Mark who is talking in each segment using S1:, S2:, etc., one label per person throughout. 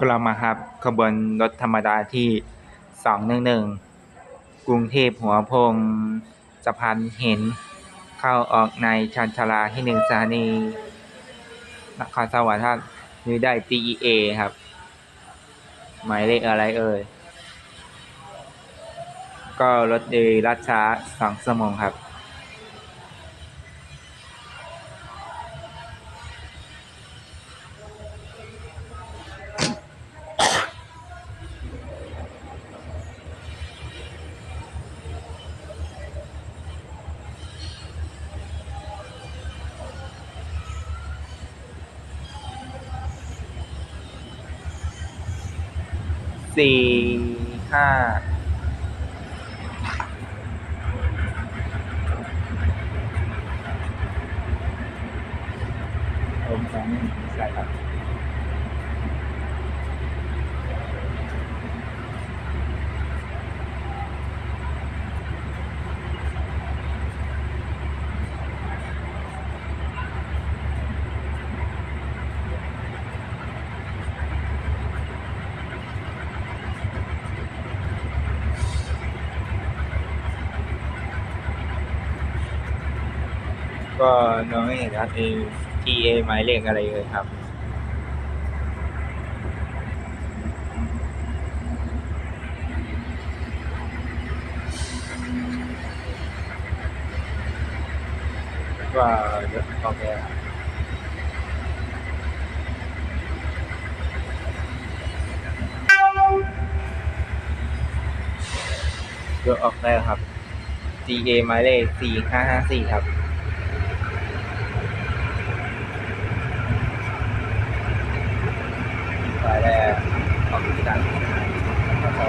S1: กลับมาครับขบวนรถธรรมดาที่211กรุงเทพหัวพงสะพานเห็น เข้าออกในชานชาลาที่หนึ่งสถานีนครสวรรค์ท่านนี้ได้ DEA ครับ หมายเลขอะไรเอ่ย ก็รถดีรัดช้าสองชั่วโมงครับ สี่ห้าผมสองนึ่งใช่ครับ ก็น้องเห็นครับ T A หมายเลขอะไรเลยครับก็เยวโอเครับเดี๋ยวออกได้ครับ G A หมายเลขสี่ห้าห้าสี่ครับ สายแรกออกที่ดันแล้วก็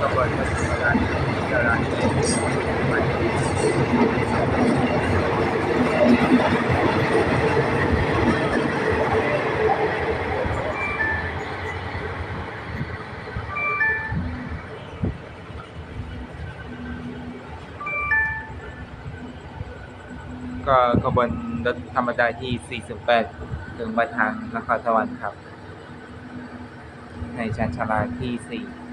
S1: ก็บนก็คือการจราจร ก็ขบวนรถธรรมดาที่ 48 ถึงบันทางนครสวรรค์ครับ ในชานชาลาที่ 4